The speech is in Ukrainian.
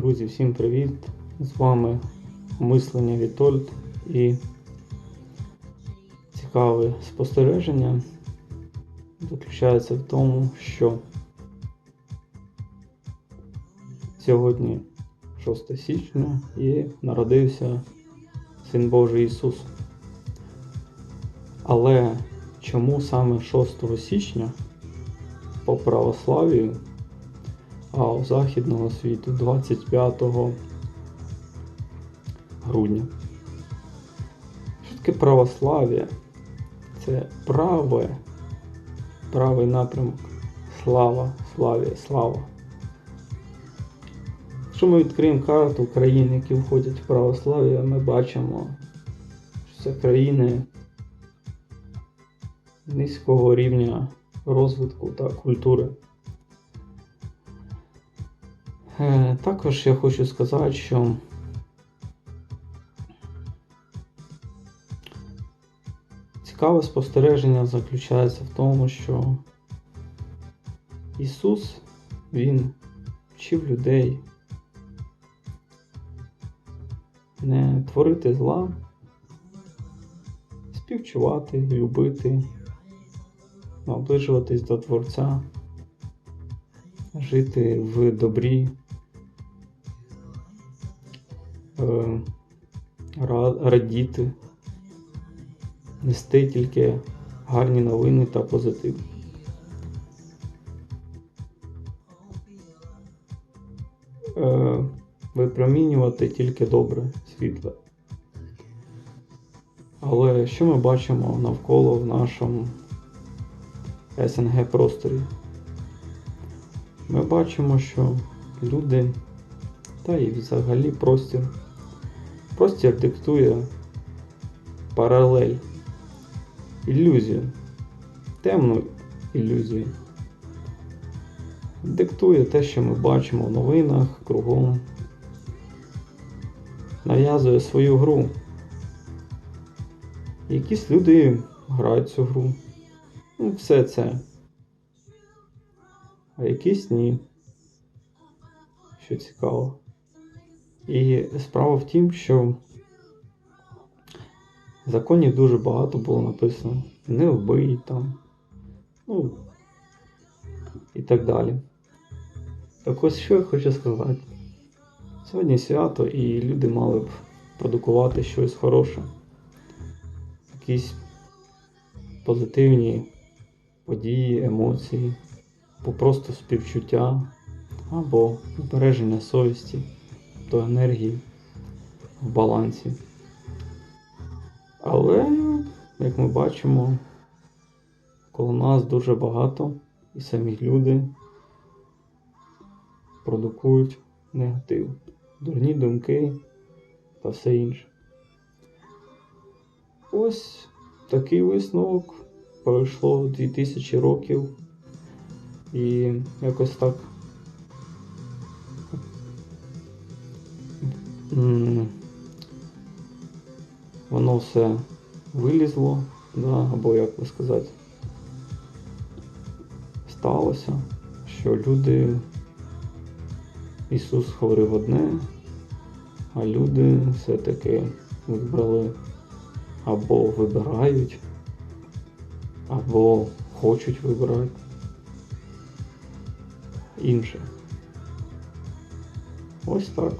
Друзі, всім привіт! З вами мислення Вітольд і цікаве спостереження заключається в тому, що сьогодні 6 січня і народився Син Божий Ісус. Але чому саме 6 січня по православію, а у західного світу 25 грудня? Що таке православ'я? Це праве, правий напрямок. Слава, славі, слава. Якщо ми відкриємо карту країн, які входять в православ'я, ми бачимо, що це країни низького рівня розвитку та культури. Е, Також я хочу сказати, що цікаве спостереження заключається в тому, що Ісус, Він вчив людей не творити зла, співчувати, любити, наближуватись до Творця, жити в добрі, радіти, нести тільки гарні новини та позитив. Е, випромінювати тільки добре світле. Але що ми бачимо навколо в нашому СНГ просторі? Ми бачимо, що люди, та і взагалі простір, простір диктує паралель, ілюзію, темну ілюзію. Диктує те, що ми бачимо в новинах кругом, нав'язує свою гру. Якісь люди грають цю гру. Ну, все це. А якісь ні. Що цікаво. І справа в тім, що в законі дуже багато було написано. Не вбий там. Ну. І так далі. Так ось що я хочу сказати. Сьогодні свято і люди мали б продукувати щось хороше. Якісь позитивні події, емоції, або просто співчуття, або збереження совісті до енергії в балансі. Але, як ми бачимо, коло нас дуже багато і самі люди продукують негатив, дурні думки та все інше. Ось такий висновок. Пройшло 2000 років. І якось так. Воно все вилізло, да, або як би сказати, сталося, що люди Ісус говорив одне, а люди все-таки вибрали або вибирають, або хочуть вибирати інше. Ось так.